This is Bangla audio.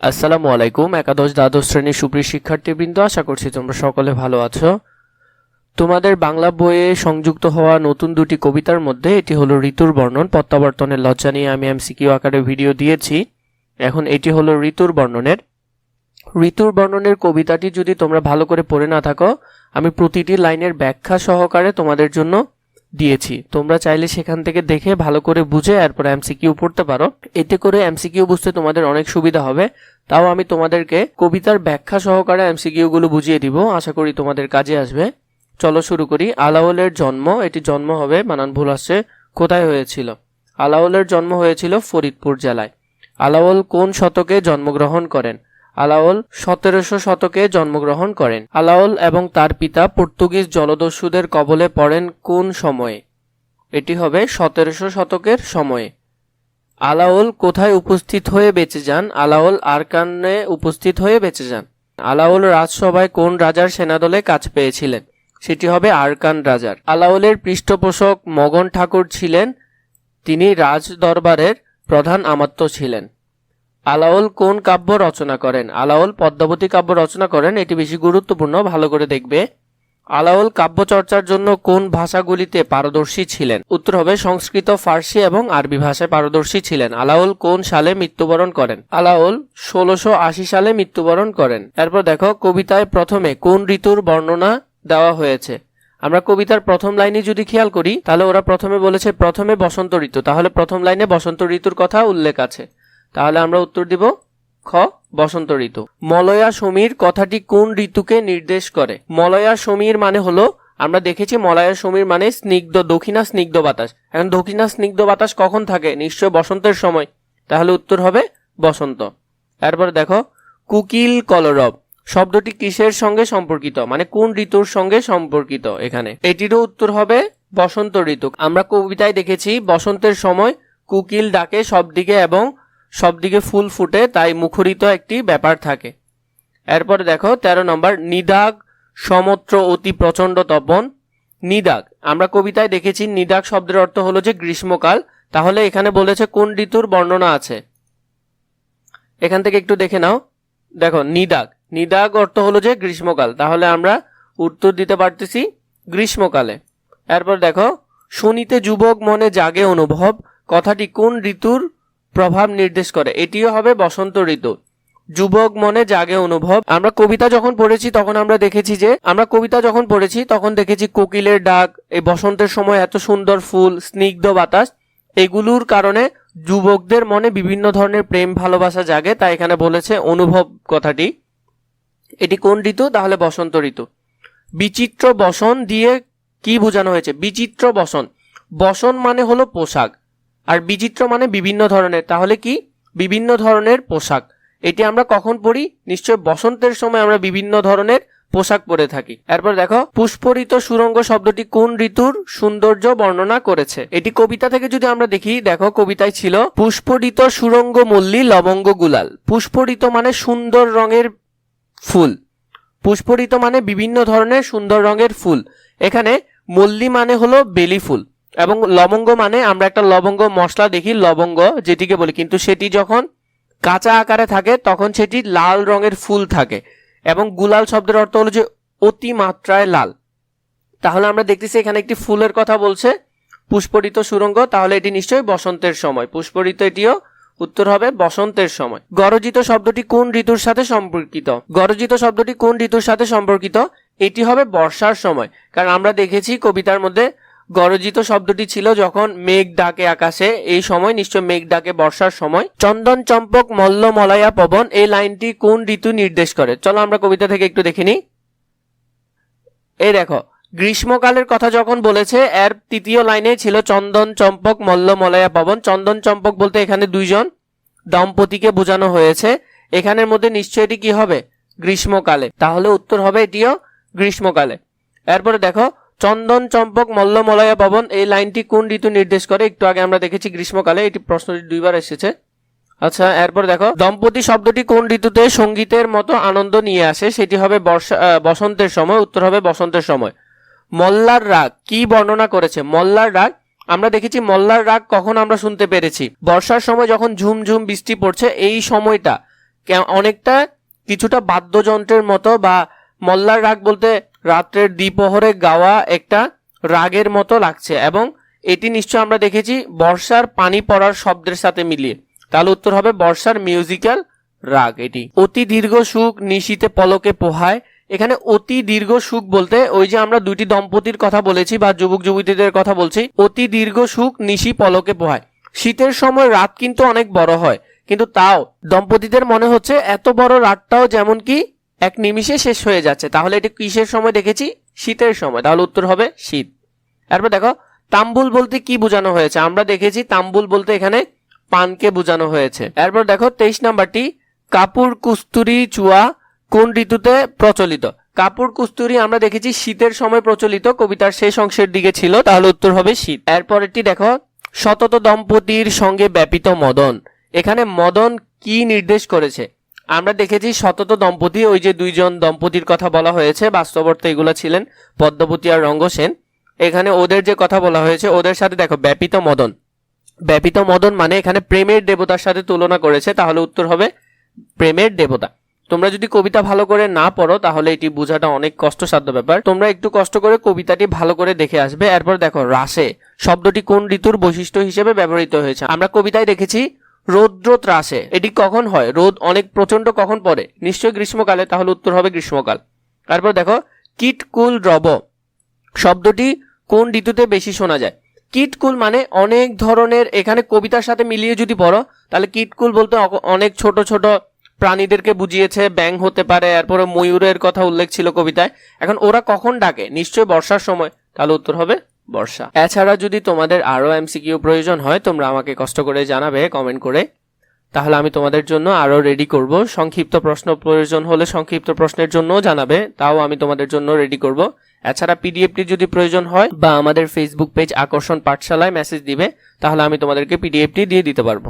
আসসালামু আলাইকুম, একাদশ দ্বাদশ শ্রেণির সুপ্রিয় শিক্ষার্থীবৃন্দ, আশা করছি তোমরা সকলে ভালো আছো। তোমাদের বাংলা বইয়ে সংযুক্ত হওয়া নতুন দুটি কবিতার মধ্যে এটি হলো ঋতুর বর্ণন, প্রত্যাবর্তনের লজ্জা নিয়ে আমি এমসিকিউ আকারে ভিডিও দিয়েছি। এখন এটি হলো ঋতুর বর্ণনের। ঋতুর বর্ণনের কবিতাটি যদি তোমরা ভালো করে পড়ে না থাকো, আমি প্রতিটি লাইনের ব্যাখ্যা সহকারে তোমাদের জন্য দিয়েছি। তোমরা চাইলে সেখান থেকে দেখে ভালো করে বুঝে এরপর এমসিকিউ পড়তে পারো। এতে করে এমসিকিউ বুঝতে তোমাদের অনেক সুবিধা হবে। তাও আমি তোমাদেরকে কবিতার ব্যাখ্যা সহকারে এমসিকিউ গুলো বুঝিয়ে দিব। আশা করি তোমাদের কাজে আসবে। চলো শুরু করি। আলাওলের জন্ম, এটি জন্ম হবে বানান ভুল আসছে, কোথায় হয়েছিল? আলাওলের জন্ম হয়েছিল ফরিদপুর জেলায়। আলাওল কোন শতকে জন্মগ্রহণ করেন? আলাওল সতেরোশো শতকে জন্মগ্রহণ করেন। আলাওল এবং তার পিতা পর্তুগিজ জলদস্যুদের কবলে পড়েন কোন সময়ে? এটি হবে সতেরোশো শতকের সময়ে। আলাওল কোথায় উপস্থিত হয়ে বেঁচে যান? আলাওল আরকানে উপস্থিত হয়ে বেঁচে যান। আলাওল রাজসভায় কোন রাজার সেনাদলে কাজ পেয়েছিলেন? সেটি হবে আরকান রাজার। আলাওলের পৃষ্ঠপোষক মগন ঠাকুর ছিলেন। তিনি রাজ দরবারের প্রধান আমাত্য ছিলেন। আলাওল কোন কাব্য রচনা করেন? আলাওল পদ্মাবতী কাব্য রচনা করেন, এটি বেশি গুরুত্বপূর্ণ, ভালো করে দেখবে। আলাওল কাব্য চর্চার জন্য কোন ভাষাগুলিতে পারদর্শী ছিলেন? উত্তর হবে সংস্কৃত, ফার্সি এবং আরবি ভাষায় পারদর্শী ছিলেন। আলাওল কোন সালে মৃত্যুবরণ করেন? আলাওল ষোলোশো আশি সালে মৃত্যুবরণ করেন। এরপর দেখো, কবিতায় প্রথমে কোন ঋতুর বর্ণনা দেওয়া হয়েছে? আমরা কবিতার প্রথম লাইনে যদি খেয়াল করি, তাহলে ওরা প্রথমে বলেছে, প্রথমে বসন্ত ঋতু। তাহলে প্রথম লাইনে বসন্ত ঋতুর কথা উল্লেখ আছে। তাহলে আমরা উত্তর দিব খ, বসন্ত ঋতু। মলয়া সমীর কথাটি কোন ঋতুকে নির্দেশ করে? মলয়া সমীর মানে হলো, আমরা দেখেছি মলয়া সমীর মানে স্নিগ্ধ, দক্ষিণা স্নিগ্ধ বাতাস। এখন দক্ষিণা স্নিগ্ধ বাতাস কখন থাকে? নিশ্চয় বসন্তের সময়। তাহলে উত্তর হবে বসন্ত। এরপর দেখো, কুকিল কলরব। শব্দটি কিসের সঙ্গে সম্পর্কিত? মানে কোন ঋতুর সঙ্গে সম্পর্কিত এখানে? এটিরও উত্তর হবে বসন্ত ঋতু। আমরা কবিতায় দেখেছি, বসন্তের সময় কুকিল ডাকে সব দিকে এবং সব দিকে ফুল ফুটে, তাই মুখরিত একটি ব্যাপার থাকে। এরপর দেখো, তেরো নম্বর, নিদাগ সমত্র অতি প্রচণ্ড তপন। নিদাগ, আমরা কবিতায় দেখেছি, নিদাগ শব্দের অর্থ হলো যে গ্রীষ্মকাল। তাহলে এখানে বলেছে কোন ঋতুর বর্ণনা আছে? এখান থেকে একটু দেখে নাও। দেখো, নিদাগ নিদাগ অর্থ হলো যে গ্রীষ্মকাল। তাহলে আমরা উত্তর দিতে পারতেছি গ্রীষ্মকালে। এরপর দেখো, শুনিতে যুবক মনে জাগে অনুভব। কথাটি কোন ঋতুর প্রভাব নির্দেশ করে। এটিও হবে বসন্ত ঋতু। যুবক মনে জাগে অনুভব। আমরা কবিতা যখন পড়েছি, তখন আমরা দেখেছি যে, আমরা কবিতা যখন পড়েছি, তখন দেখেছি কোকিলের ডাক, এই বসন্তের সময় এত সুন্দর ফুল, স্নিগ্ধ বাতাস, এগুলোর কারণে যুবকদের মনে বিভিন্ন ধরনের প্রেম, ভালোবাসা জাগে। তাই এখানে বলেছে অনুভব কথাটি। এটি কোন ঋতু? তাহলে বসন্ত ঋতু। বিচিত্র বসন দিয়ে কি বোঝানো হয়েছে? বিচিত্র বসন। বসন মানে হলো পোশাক। আর বিচিত্র মানে বিভিন্ন ধরনের, তাহলে কি? বিভিন্ন ধরনের পোশাক। এটি আমরা কখন পড়ি নিশ্চয় বসন্তের সময় আমরা বিভিন্ন ধরনের পোশাক পরে থাকি। এরপর দেখো, পুষ্পরিত সুরঙ্গ শব্দটি কোন ঋতুর সৌন্দর্য বর্ণনা করেছে? এটি কবিতা থেকে যদি আমরা দেখি, দেখো কবিতায় ছিল, পুষ্পরিত সুরঙ্গ মল্লী লবঙ্গ গুলাল। পুষ্পরিত মানে সুন্দর রঙের ফুল। পুষ্পরিত মানে বিভিন্ন ধরনের সুন্দর রঙের ফুল। এখানে মল্লী মানে হলো বেলি ফুল। এবং লবঙ্গ মানে আমরা একটা লবঙ্গ মশলা দেখি, লবঙ্গ যেটিকে বলি। কিন্তু সেটি যখন কাঁচা আকারে থাকে, তখন সেটি লাল রঙের ফুল থাকে। এবং গুলাল শব্দের অর্থ হলো যে অতি মাত্রায় লাল। তাহলে আমরা দেখতেছি এখানে একটি ফুলের কথা বলছে। পুষ্পরিত সুরঙ্গ, তাহলে এটি নিশ্চয়ই বসন্তের সময়। পুষ্পরিত এটিও উত্তর হবে বসন্তের সময়। গরজিত শব্দটি কোন ঋতুর সাথে সম্পর্কিত? গরজিত শব্দটি কোন ঋতুর সাথে সম্পর্কিত? এটি হবে বর্ষার সময়। কারণ আমরা দেখেছি কবিতার মধ্যে গরজিত শব্দটি ছিল যখন মেঘ ডাকে আকাশে, এই সময় নিশ্চয় মেঘ ডাকে বর্ষার সময়। চন্দন চম্পক মল্ল মলায়া পবন, এই লাইনটি কোন ঋতু নির্দেশ করে? চলো আমরা কবিতা থেকে একটু দেখে নিই। এই দেখো, গ্রীষ্মকালের কথা যখন বলেছে, এর তৃতীয় লাইনে ছিল চন্দন চম্পক মল্ল মলয়া পবন। চন্দন চম্পক বলতে এখানে দুইজন। দম্পতিকে বোঝানো হয়েছে। এখানের মধ্যে নিশ্চয় এটি কি হবে? গ্রীষ্মকালে। তাহলে উত্তর হবে এটিও গ্রীষ্মকালে। এরপরে দেখো চন্দন, চম্পক মল্ল মলয়া পবন এই লাইনটি কোন ঋতু নির্দেশ করে? একটু আগে আমরা দেখেছি গ্রীষ্মকালে, এটি প্রশ্নটি দুইবার এসেছে। আচ্ছা এরপর দেখো, দম্পতি শব্দটি কোন ঋতুতে সঙ্গীতের মতো আনন্দ নিয়ে আসে? সেটি হবে বর্ষা বসন্তের সময়, উত্তর হবে বসন্তের সময়। মল্লার রাগ, কি বর্ণনা করেছে? মল্লার রাগ, আমরা দেখেছি মল্লার রাগ কখন আমরা শুনতে পেরেছি? বর্ষার সময় যখন ঝুমঝুম বৃষ্টি পড়ছে, এই সময়টা অনেকটা কিছুটা বাদ্যযন্ত্রের মতো বা মল্লার রাগ বলতে রাত্রের দ্বিপ্রহরে গাওয়া একটা রাগের মতো লাগছে এবং এটি নিশ্চয় আমরা দেখেছি বর্ষার পানি পড়ার শব্দের সাথে মিলিয়ে। তাহলে উত্তর হবে বর্ষার মিউজিক্যাল রাগ এটি। অতি দীর্ঘ সুখ নিশীতে পলকে পোহায়। এখানে অতি দীর্ঘ সুখ বলতে ওই যে আমরা দুইটি দম্পতির কথা বলেছি বা যুবক যুবতীদের কথা বলছি, অতি দীর্ঘ সুখ নিশি পলকে পোহায়। শীতের সময় রাত কিন্তু অনেক বড় হয়, কিন্তু তাও দম্পতিদের মনে হচ্ছে এত বড় রাতটাও যেমন কি এক নিমিষে শেষ হয়ে যাচ্ছে। তাহলে এটি কিসের সময় দেখেছি? শীতের সময়। তাহলে উত্তর হবে শীত। এরপর দেখো, তাম্বুল বলতে কি বোঝানো হয়েছে? আমরা দেখেছি তাম্বুল বলতে এখানে পানকে বোঝানো হয়েছে। এরপর দেখো, তেইশ নাম্বারটি কাপুর কুস্তুরি চুয়া কোন ঋতুতে প্রচলিত? কাপুর কুস্তুরি আমরা দেখেছি শীতের সময় প্রচলিত, কবিতার শেষ অংশের দিকে ছিল, তাহলে উত্তর হবে শীত। এরপরেরটি দেখো শতত দম্পতির সঙ্গে ব্যাপিত মদন। এখানে মদন কি নির্দেশ করেছে? আমরা দেখেছি শতত দম্পতি, ওই যে দুইজন দম্পতির কথা বলা হয়েছে, বাস্তবর্তে এগুলো ছিলেন পদ্মবতী আর রঙ্গসেন। এখানে ওদের যে কথা বলা হয়েছে, ওদের সাথে দেখো, ব্যাপিত মদন। ব্যাপিত মদন মানে এখানে প্রেমের দেবতার সাথে তুলনা করেছে, তাহলে উত্তর হবে প্রেমের দেবতা। তোমরা যদি কবিতা ভালো করে না পড়ো, তাহলে এটি বোঝাটা অনেক কষ্টসাধ্য ব্যাপার। তোমরা একটু কষ্ট করে কবিতাটি ভালো করে দেখে আসবে। এরপর দেখো, রাসে। শব্দটি কোন ঋতুর বৈশিষ্ট্য হিসেবে ব্যবহৃত হয়েছে? আমরা কবিতায় দেখেছি রৌদ্র ত্রাসে এটি কখন হয়? রোদ অনেক প্রচণ্ড কখন পড়ে? নিশ্চয়ই গ্রীষ্মকালে, তাহলে উত্তর হবে গ্রীষ্মকাল। তারপর দেখো, কিটকুল রব শব্দটি কোন ঋতুতে বেশি শোনা যায়? কিটকুল মানে অনেক ধরনের, এখানে কবিতার সাথে মিলিয়ে যদি পড়ো, তাহলে কিটকুল বলতে অনেক ছোট ছোট প্রাণীদেরকে বুঝিয়েছে ব্যাং হতে পারে, এরপরে ময়ূরের কথা উল্লেখ ছিল কবিতায়। এখন ওরা কখন ডাকে? নিশ্চয়ই বর্ষার সময়। তাহলে উত্তর হবে বর্ষা। এছাড়া যদি তোমাদের আরও এমসিকিউ প্রয়োজন হয়, তোমরা আমাকে কষ্ট করে জানাবে কমেন্ট করে। তাহলে আমি তোমাদের জন্য আরও রেডি করব। সংক্ষিপ্ত প্রশ্ন প্রয়োজন হলে সংক্ষিপ্ত প্রশ্নের জন্যও জানাবে, তাও আমি তোমাদের জন্য রেডি করব। এছাড়া পিডিএফটি যদি প্রয়োজন হয়, বা আমাদের ফেসবুক পেজ আকর্ষণ পাঠশালায় মেসেজ দিবে, তাহলে আমি তোমাদেরকে পিডিএফটি দিয়ে দিতে পারব।